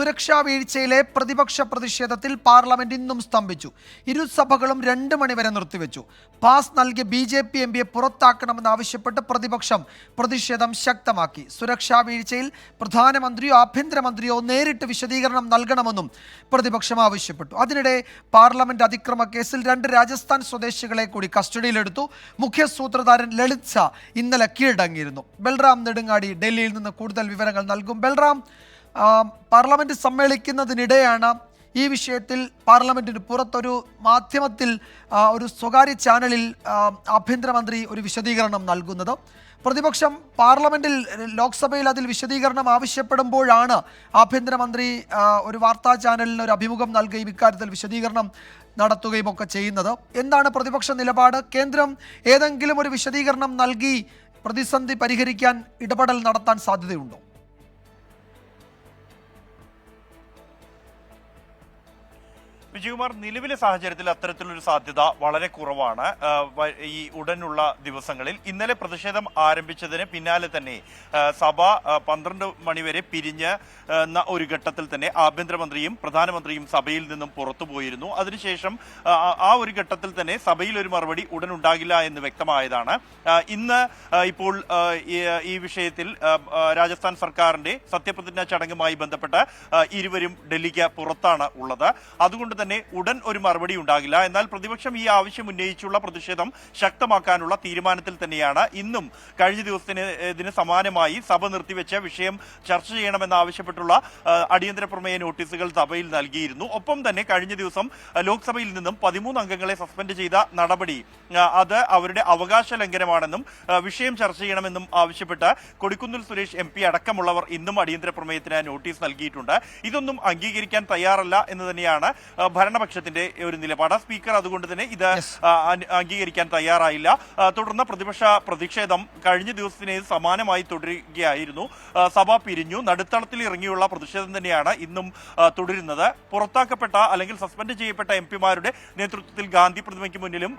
സുരക്ഷാ വീഴ്ചയിലെ പ്രതിപക്ഷ പ്രതിഷേധത്തിൽ പാർലമെന്റ് ഇന്നും സ്തംഭിച്ചു. ഇരുസഭകളും രണ്ട് മണിവരെ നിർത്തിവെച്ചു. പാസ് നൽകിയ ബി ജെ പി എം പിയെ പുറത്താക്കണമെന്നാവശ്യപ്പെട്ട് പ്രതിപക്ഷം പ്രതിഷേധം ശക്തമാക്കി. സുരക്ഷാ വീഴ്ചയിൽ പ്രധാനമന്ത്രിയോ ആഭ്യന്തരമന്ത്രിയോ നേരിട്ട് വിശദീകരണം നൽകണമെന്നും പ്രതിപക്ഷം ആവശ്യപ്പെട്ടു. അതിനിടെ പാർലമെന്റ് അതിക്രമ കേസിൽ രണ്ട് രാജസ്ഥാൻ സ്വദേശികളെ കൂടി കസ്റ്റഡിയിലെടുത്തു. മുഖ്യ സൂത്രധാരൻ ലളിത് ഷാ ഇന്നലെ കീഴടങ്ങിയിരുന്നു. ബൽറാം നെടുങ്ങാടി ഡൽഹിയിൽ നിന്ന് കൂടുതൽ വിവരങ്ങൾ നൽകും. ബൽറാം ആ, പാർലമെന്റ് സമ്മേളിക്കുന്നതിനിടെയാണ് ഈ വിഷയത്തിൽ പാർലമെന്റിന് പുറത്തൊരു മാധ്യമത്തിൽ ഒരു സ്വകാര്യ ചാനലിൽ ആഭ്യന്തരമന്ത്രി ഒരു വിശദീകരണം നൽകുന്നത്. പ്രതിപക്ഷം പാർലമെന്റിൽ ലോക്സഭയിൽ അതിൽ വിശദീകരണം ആവശ്യപ്പെടുമ്പോഴാണ് ആഭ്യന്തരമന്ത്രി ഒരു വാർത്താ ചാനലിന് ഒരു അഭിമുഖം നൽകുകയും ഇക്കാര്യത്തിൽ വിശദീകരണം നടത്തുകയും ഒക്കെ ചെയ്യുന്നത്. എന്താണ് പ്രതിപക്ഷ നിലപാട്? കേന്ദ്രം ഏതെങ്കിലും ഒരു വിശദീകരണം നൽകി പ്രതിസന്ധി പരിഹരിക്കാൻ ഇടപെടൽ നടത്താൻ സാധ്യതയുണ്ടോ? വിജയകുമാർ നിലവിലെ സാഹചര്യത്തിൽ അത്തരത്തിലൊരു സാധ്യത വളരെ കുറവാണ്. ഈ ഉടനുള്ള ദിവസങ്ങളിൽ. ഇന്നലെ പ്രതിഷേധം ആരംഭിച്ചതിന് പിന്നാലെ തന്നെ സഭ പന്ത്രണ്ട് മണിവരെ പിരിഞ്ഞ ഒരു ഘട്ടത്തിൽ തന്നെ ആഭ്യന്തരമന്ത്രിയും പ്രധാനമന്ത്രിയും സഭയിൽ നിന്നും പുറത്തു പോയിരുന്നു. അതിനുശേഷം ആ, ഒരു ഘട്ടത്തിൽ തന്നെ സഭയിൽ ഒരു മറുപടി ഉടൻ ഉണ്ടാകില്ല എന്ന് വ്യക്തമായതാണ്. ഇന്ന് ഇപ്പോൾ ഈ- വിഷയത്തിൽ രാജസ്ഥാൻ സർക്കാരിന്റെ സത്യപ്രതിജ്ഞാ ചടങ്ങുമായി ബന്ധപ്പെട്ട് ഇരുവരും ഡൽഹിക്ക് പുറത്താണ് ഉള്ളത്. അതുകൊണ്ട് തന്നെ ഉടൻ ഒരു മറുപടി ഉണ്ടാകില്ല. എന്നാൽ പ്രതിപക്ഷം ഈ ആവശ്യം ഉന്നയിച്ചുള്ള പ്രതിഷേധം ശക്തമാക്കാനുള്ള തീരുമാനത്തിൽ തന്നെയാണ്. ഇന്നും കഴിഞ്ഞ ദിവസത്തിന് ഇതിന് സമാനമായി സഭ നിർത്തിവെച്ച വിഷയം ചർച്ച ചെയ്യണമെന്ന് ആവശ്യപ്പെട്ടുള്ള അടിയന്തര പ്രമേയ നോട്ടീസുകൾ സഭയിൽ നൽകിയിരുന്നു. ഒപ്പം തന്നെ കഴിഞ്ഞ ദിവസം ലോക്സഭയിൽ നിന്നും പതിമൂന്ന് അംഗങ്ങളെ സസ്പെൻഡ് ചെയ്ത നടപടി അത് അവരുടെ അവകാശ ലംഘനമാണെന്നും വിഷയം ചർച്ച ചെയ്യണമെന്നും ആവശ്യപ്പെട്ട് കൊടിക്കുന്നിൽ സുരേഷ് എം അടക്കമുള്ളവർ ഇന്നും അടിയന്തര പ്രമേയത്തിന് നോട്ടീസ് നൽകിയിട്ടുണ്ട്. ഇതൊന്നും അംഗീകരിക്കാൻ തയ്യാറല്ല എന്ന് തന്നെയാണ് ഭരണപക്ഷത്തിന്റെ ഒരു നിലപാട്. സ്പീക്കർ അതുകൊണ്ട് തന്നെ ഇത് അംഗീകരിക്കാൻ തയ്യാറായില്ല. തുടർന്ന് പ്രതിപക്ഷ പ്രതിഷേധം കഴിഞ്ഞ ദിവസത്തിന് സമാനമായി തുടരുകയായിരുന്നു. സഭ പിരിഞ്ഞു. നടുത്തളത്തിൽ ഇറങ്ങിയുള്ള പ്രതിഷേധം തന്നെയാണ് ഇന്നും തുടരുന്നത്. പുറത്താക്കപ്പെട്ട അല്ലെങ്കിൽ സസ്പെൻഡ് ചെയ്യപ്പെട്ട എം പിമാരുടെ നേതൃത്വത്തിൽ ഗാന്ധി പ്രതിമയ്ക്ക് മുന്നിലും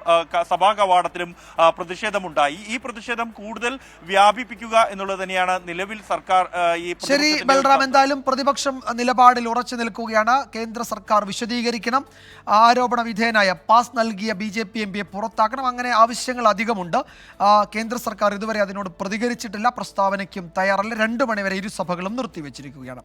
സഭാ കവാടത്തിലും പ്രതിഷേധമുണ്ടായി. ഈ പ്രതിഷേധം കൂടുതൽ വ്യാപിപ്പിക്കുക എന്നുള്ളത് തന്നെയാണ് നിലവിൽ സർക്കാർ ഈ ശരി ബൽറാം എന്തായാലും പ്രതിപക്ഷം നിലപാടിൽ ഉറച്ചു നിൽക്കുകയാണ്. കേന്ദ്ര സർക്കാർ വിശദീകരിക്കണം ആരോപണ വിധേയനായ പാസ് നൽകിയ ബി ജെ പി എം പിയെ പുറത്താക്കണം. അങ്ങനെ ആവശ്യങ്ങൾ അധികമുണ്ട്. കേന്ദ്ര സർക്കാർ ഇതുവരെ അതിനോട് പ്രതികരിച്ചിട്ടില്ല. പ്രസ്താവനയ്ക്കും തയ്യാറല്ല. രണ്ട് മണിവരെ ഇരുസഭകളും നിർത്തിവെച്ചിരിക്കുകയാണ്.